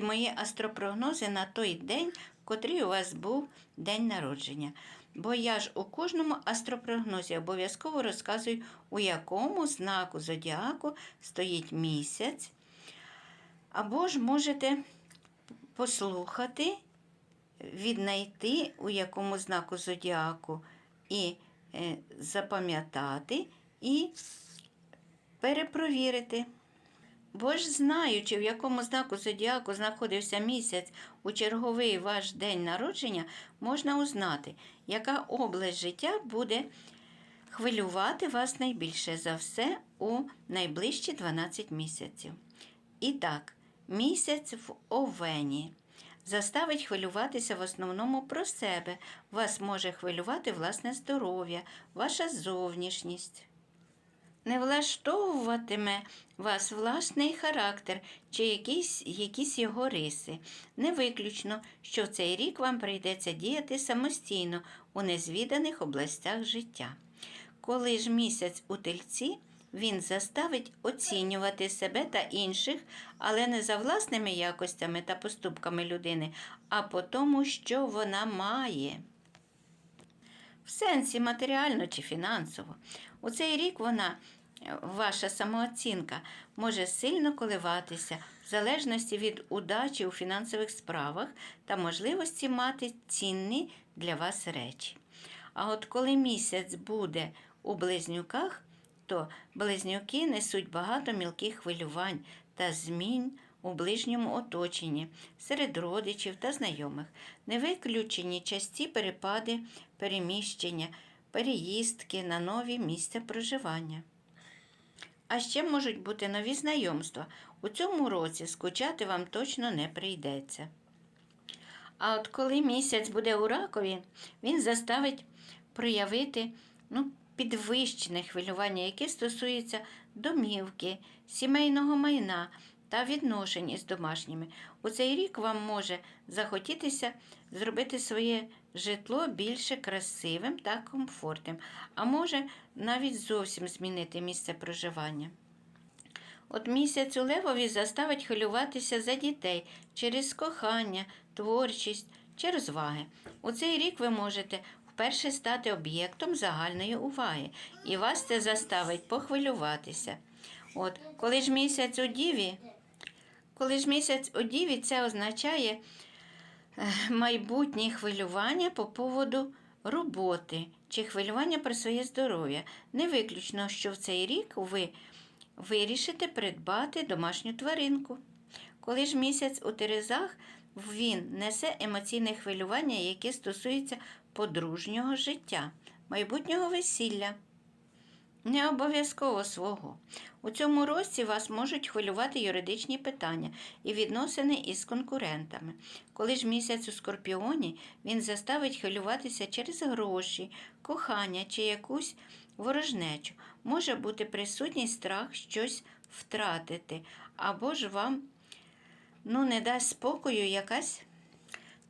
мої астропрогнози на той день, котрий у вас був день народження. Бо я ж у кожному астропрогнозі обов'язково розказую, у якому знаку зодіаку стоїть місяць. Або ж можете послухати, віднайти, у якому знаку зодіаку, і е, запам'ятати, і перепровірити. Бо ж знаючи, в якому знаку зодіаку знаходився місяць у черговий ваш день народження, можна узнати, яка область життя буде хвилювати вас найбільше за все у найближчі 12 місяців. І так, місяць в Овені заставить хвилюватися в основному про себе. Вас може хвилювати власне здоров'я, ваша зовнішність. Не влаштовуватиме вас власний характер чи якісь, якісь його риси. Не виключно, що цей рік вам прийдеться діяти самостійно у незвіданих областях життя. Коли ж місяць у тельці, він заставить оцінювати себе та інших, але не за власними якостями та поступками людини, а по тому, що вона має. В сенсі матеріально чи фінансово. У цей рік вона, ваша самооцінка, може сильно коливатися в залежності від удачі у фінансових справах та можливості мати цінні для вас речі. А от коли місяць буде у близнюках, то близнюки несуть багато мілких хвилювань та змін у ближньому оточенні, серед родичів та знайомих, не виключені часті перепади, переміщення, переїздки на нові місця проживання. А ще можуть бути нові знайомства. У цьому році скучати вам точно не прийдеться. А от коли місяць буде у ракові, він заставить проявити ну, підвищене хвилювання, яке стосується домівки, сімейного майна та відношень із домашніми. У цей рік вам може захотітися зробити своє житло більше красивим та комфортним, а може навіть зовсім змінити місце проживання. От місяць у Левові заставить хвилюватися за дітей через кохання, творчість чи розваги. У цей рік ви можете вперше стати об'єктом загальної уваги, і вас це заставить похвилюватися. От, коли ж місяць у Діві, коли ж місяць у Діві, це означає е, майбутнє хвилювання по поводу роботи чи хвилювання про своє здоров'я. Не виключно, що в цей рік ви вирішите придбати домашню тваринку. Коли ж місяць у Терезах, він несе емоційне хвилювання, яке стосується подружнього життя, майбутнього весілля. Не обов'язково свого. У цьому році вас можуть хвилювати юридичні питання і відносини із конкурентами. Коли ж місяць у скорпіоні, він заставить хвилюватися через гроші, кохання чи якусь ворожнечу. Може бути присутній страх щось втратити, або ж вам ну, не дасть спокою якась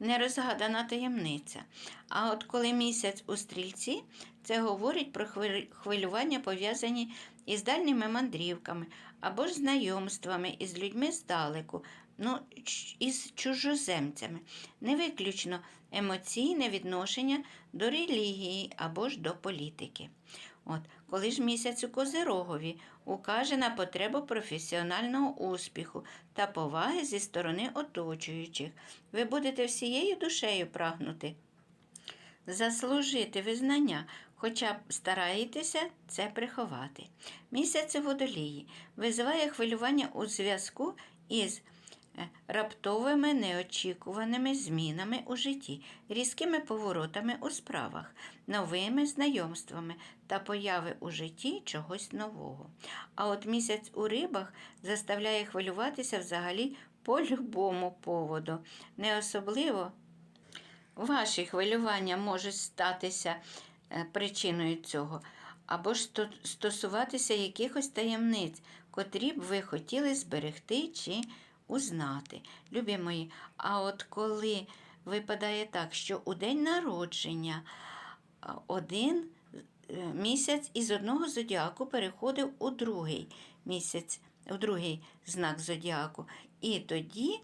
нерозгадана таємниця. А от коли місяць у стрільці, це говорить про хвилювання, пов'язані із дальніми мандрівками або ж знайомствами із людьми здалеку, ну, із чужоземцями. Не виключно емоційне відношення до релігії або ж до політики. От, коли ж місяць у Козирогові укаже на потребу професіонального успіху та поваги зі сторони оточуючих, ви будете всією душею прагнути заслужити визнання, хоча б стараєтеся це приховати. Місяць у водолії визиває хвилювання у зв'язку із раптовими неочікуваними змінами у житті, різкими поворотами у справах, новими знайомствами та появи у житті чогось нового. А от місяць у рибах заставляє хвилюватися взагалі по любому поводу, не особливо Ваші хвилювання можуть статися е, причиною цього, або ж стосуватися якихось таємниць, котрі б ви хотіли зберегти чи узнати. Любі мої, а от коли випадає так, що у день народження один е, місяць із одного зодіаку переходив у другий місяць, у другий знак зодіаку, і тоді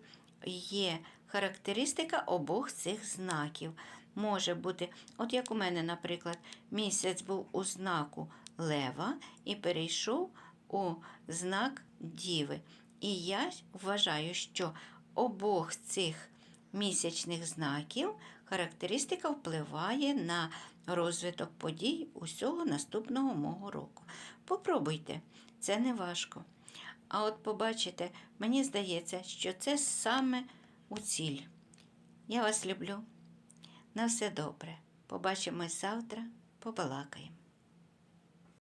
є характеристика обох цих знаків. Може бути, от як у мене, наприклад, місяць був у знаку лева і перейшов у знак діви. І я вважаю, що обох цих місячних знаків характеристика впливає на розвиток подій усього наступного мого року. Попробуйте, це не важко. А от побачите, мені здається, що це саме у ціль. Я вас люблю. На все добре. Побачимось завтра, побалакаємо.